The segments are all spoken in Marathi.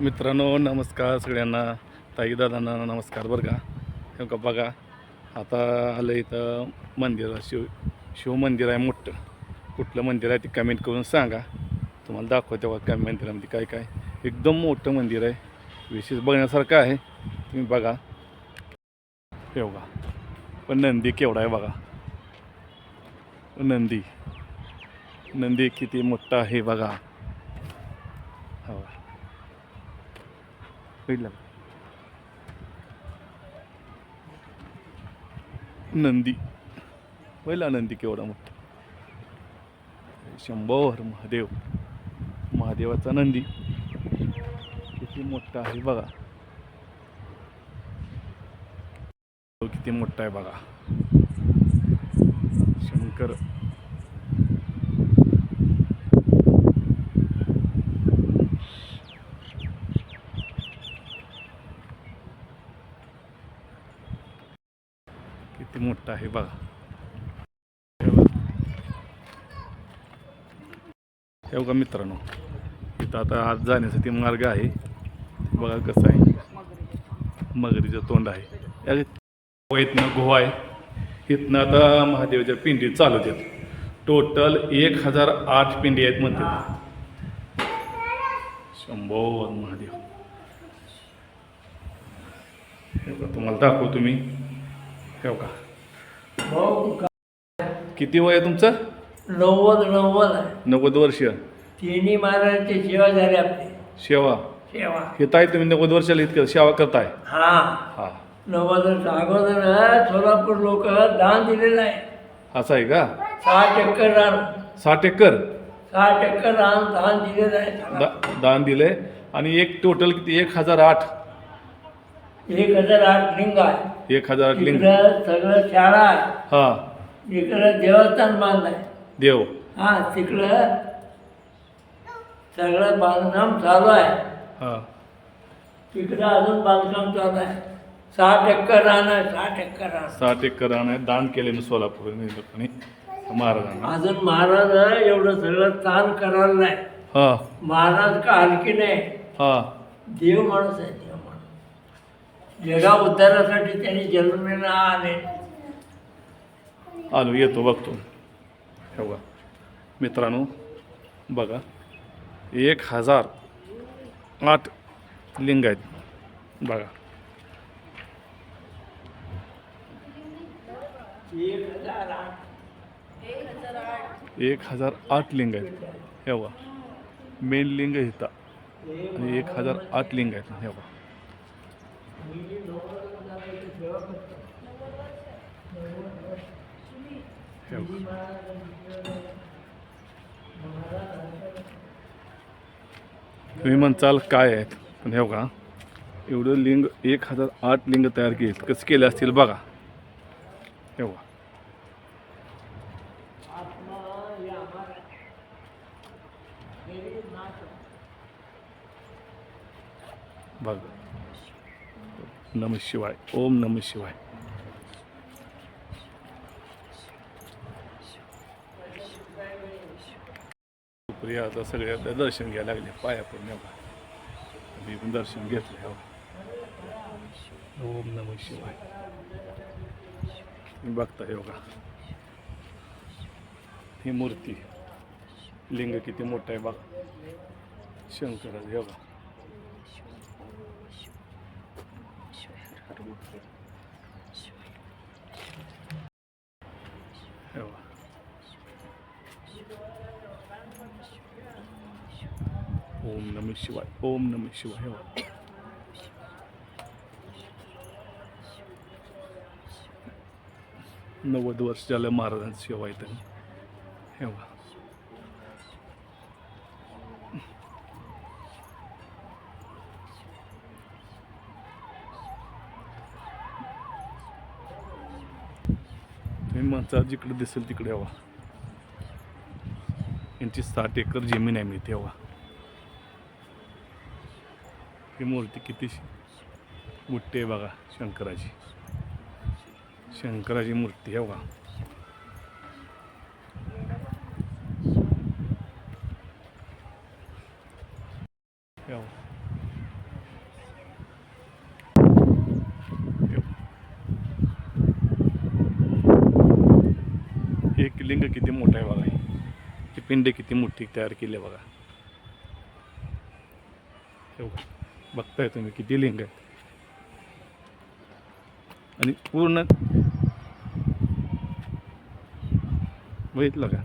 मित्रांनो नमस्कार सगळ्यांना. ताई दादांना नमस्कार बरं का? हे का बघा आता आलं इथं मंदिर. शिव शिवमंदिर आहे मोठं. कुठलं मंदिर आहे ते कमेंट करून सांगा. तुम्हाला दाखवते बघा काय मंदिरामध्ये काय काय. एकदम मोठं मंदिर आहे. विशेष बघण्यासारखं आहे. तुम्ही बघा. हे बघा. पण नंदी केवढा आहे बघा. नंदी. नंदी किती मोठा आहे बघा. हो का? नंदी पहिला नंदी केवढा मोठा शंभर महादेव महादेवाचा नंदी किती मोठा आहे बघा किती मोठा आहे बघा शंकर किती मोठा आहे बघा. हे बघा. मित्रांनो इथं आता आज जाण्यासाठी मार्ग आहे. बघा कसं आहे. मगरीचं तोंड आहे. या हो, इथनं गोवा आहे. इथनं आता महादेवाच्या पिंडी चालू आहेत. टोटल एक हजार आठ पिंडी आहेत म्हणते शंभर महादेव. हे बघा, तुम्हाला दाखवू तुम्ही हे बघा. किती वय आहे तुमचं? नव्वद नव्वद आहे. नव्वद वर्ष. तिन्ही महाराजांची सेवा झाली आपली. सेवा? सेवा. हे ताई तुम्ही नव्वद वर्षाला इतकं सेवा करताय. हा. हा. नव्वद वर्ष अगोदर सोलापूर लोक दान दिलेलं आहे. असं आहे का? सहा चक्कर रान. साठ एकर? सहा चक्कर रान दान दिलेलं आहे. दा- दान दिले. आणि एक टोटल किती? एक हजार आठ. एक हजार आठ लिंग आहे. एक हजार आठ लिंग. सगळं शाळा आहे. हा. इकडं देवस्थान बांधलंय देव. हा तिकडं सगळं बांधकाम चालू आहे. हा. तिकडं अजून बांधकाम चालू आहे. सहा टक्कर आहे सहा टक्कर रान. साठ एकर रान आहे. दान केले मी सोलापूर लोकांनी महाराजांना. अजून महाराज एवढं सगळं ताण करायला नाही. हा. महाराज का हलकी नाही. हा. देव माणूस आहे. जगा उद्धारासाठी त्यांनी जन्मलेला आले आलो येतो बघतो. हे बघा मित्रांनो बघा. एक हजार आठ लिंग आहेत. बघा. एक हजार आठ लिंग आहेत. हे मेन लिंग हिता आणि एक हजार आठ लिंग आहेत. तुम्ही म्हणचाल काय आहेत? पण हे बघा एवढं लिंग एक हजार आठ लिंग तयार केले कसं केले असतील बघा. हे बघा. बघा. नम शिवाय. ओम नम शिवाय. सुप्रिया आता सगळे आता दर्शन घ्यायला लागले. पाया पडून मी पण दर्शन घेतलं हो. ओम नम शिवाय. बघता योगा हो ही मूर्ती. लिंग किती मोठं आहे बघा शंकराचं योगा हो बघा हे बघा. ओम नम शिवाय ओम नम शिवाय हे नव्वद वर्ष झालं महाराजांची सेवा आहे त्यांनी हे तुम्ही म्हणता जिकडे दिसेल तिकडे यावा. यांची साठ एकर जमीन आहे मी तेव्हा ही मूर्ती किती मोठी आहे बघा शंकराची. शंकराची मूर्ती आहे बघा बघा. लिंग किती मोठं आहे बघा ही. पिंड किती मोठी तयार केली आहे बघा. बघताय तुम्ही किती लिंग आहे आणि पूर्ण बघितलं का?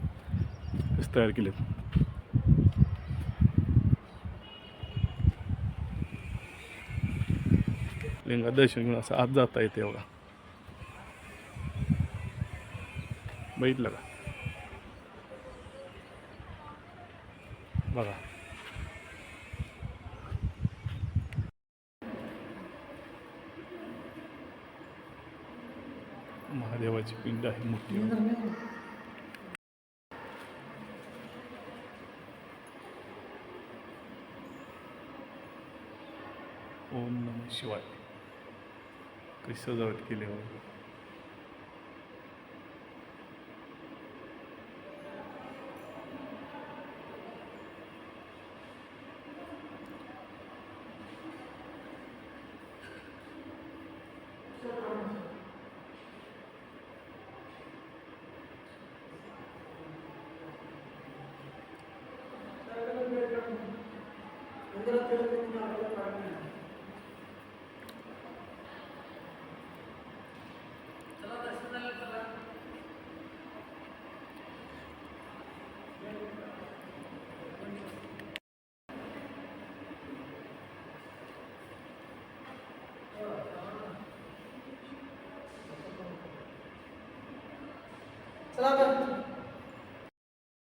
कसं तयार केले लिंगा दर्शन घेऊन असं आत जाता येते बघा. बघितलं का? बघा. महादेवाची पिंड आहे मोठी. ओम नम शिवाय. कशी सजावट केली हो.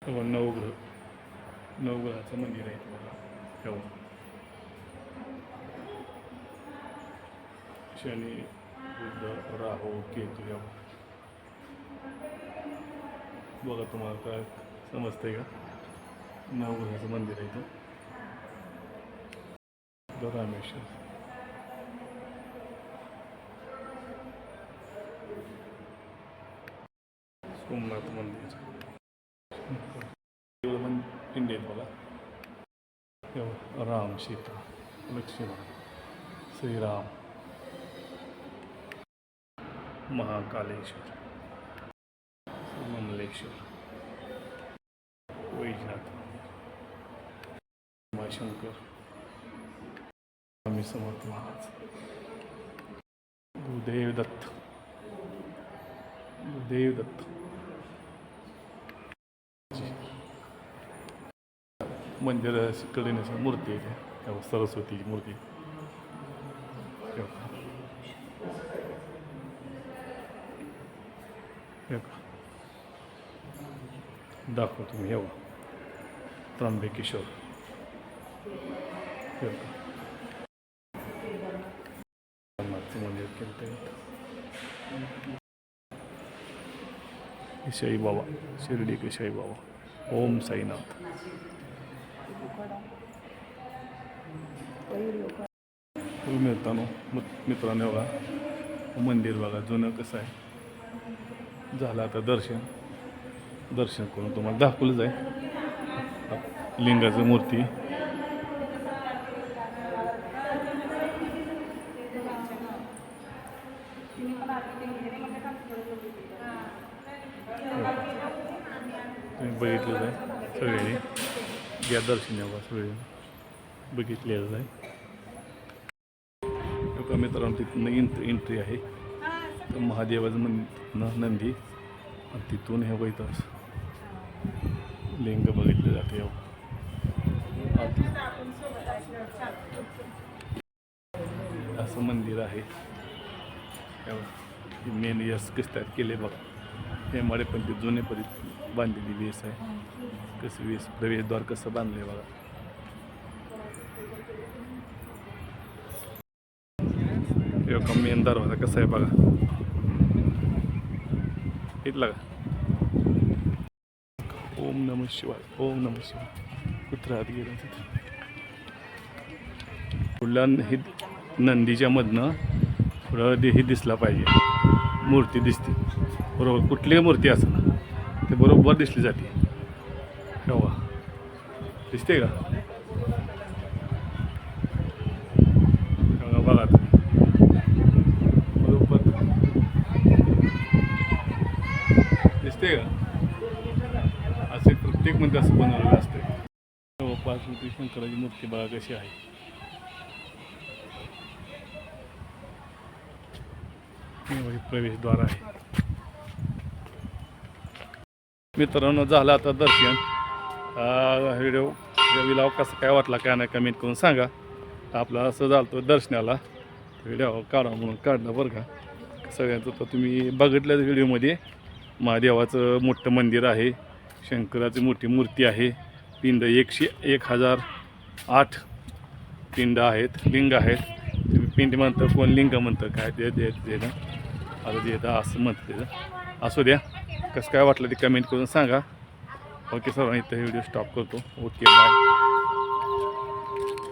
हो, नवग्रह नवग्रहाचं मंदिर आहे इथं बघा हो शनी बुद्ध राहू केतू या बघा तुम्हाला काय समजतंय का? नवग्रहाचं मंदिर आहे इथं. इथं रामेश्वर. सोमनाथ मंदिर. इंडियन बघा. बघा, राम सीता लक्ष्मण श्रीराम. महाकालेश्वर. ममलेश्वर वैजनाथ उमाशंकर. स्वामी समर्थ महाराज. भूदेव दत्त. भूदेव दत्त. मंदिर कडेने मूर्ती आहे. त्या सरस्वतीची मूर्ती हे बघा. हे बघा. दाखवतो मी हे त्रांबे किशोर. हे मंदिर साई बाबा शिर्डी केशाई बाबा. ओम साईनाथ. तुम्ही मिळताना मित्रांनो बघा मंदिर बघा जुनं कसं आहे. झालं आता दर्शन. दर्शन करून तुम्हाला दाखवलं जाईल लिंगाचं मूर्ती. तुम्ही बघितलं आहे सगळ्यांनी. घ्या दर्शन बघा सगळे बघितलेलं आहे. एका मित्रांनो तिथून एंट्री एंट्री आहे. तर महादेवाचं नंदी नंदी. आणि तिथून हे वैतास लिंग बघितले जाते हो. असं मंदिर आहे. मेन यस कसं तयार केले बघा. हे माडे पण ते जुने परी बांधलेली वेस आहे. कसं वेस प्रवेशद्वार कसं बांधले बघा. मेन दरवाजा कसा आहे बघा. इथला का? ओम नम शिवाय ओम नम शिवाय. कुत्रा आत गेला तिथे. पुढल्या हे नंदीच्या दिसला पाहिजे. मूर्ती दिसते. बरोबर कुठलीही मूर्ती असं ते बरोबर दिसली जाते. हवा दिसते का बघा बघा तुम्ही. बरोबर दिसते का शंकराची मूर्ती बघा कशी आहे. प्रवेशद्वार आहे. मित्रांनो झालं आता दर्शन. व्हिडिओ व्हिडिओ कसं काय वाटला काय नाही कमेंट करून सांगा. आपला असं झालं दर्शनाला. व्हिडिओ काढा म्हणून काढला बरं का. सगळ्यांचं तर तुम्ही बघितल्याच व्हिडिओमध्ये. महादेवाचं मोठं मंदिर आहे. शंकराची मोठी मूर्ती आहे. पिंड एकशे एक हजार आठ पिंड आहेत लिंग आहेत. तुम्ही पिंड म्हणतं कोण लिंग म्हणतं काय ते ते ना? आता ते असं म्हणतं त्याचं असू द्या. कसं काय वाटलं ते कमेंट करून सांगा. ओके सर इथं व्हिडिओ स्टॉप करतो. Okay bye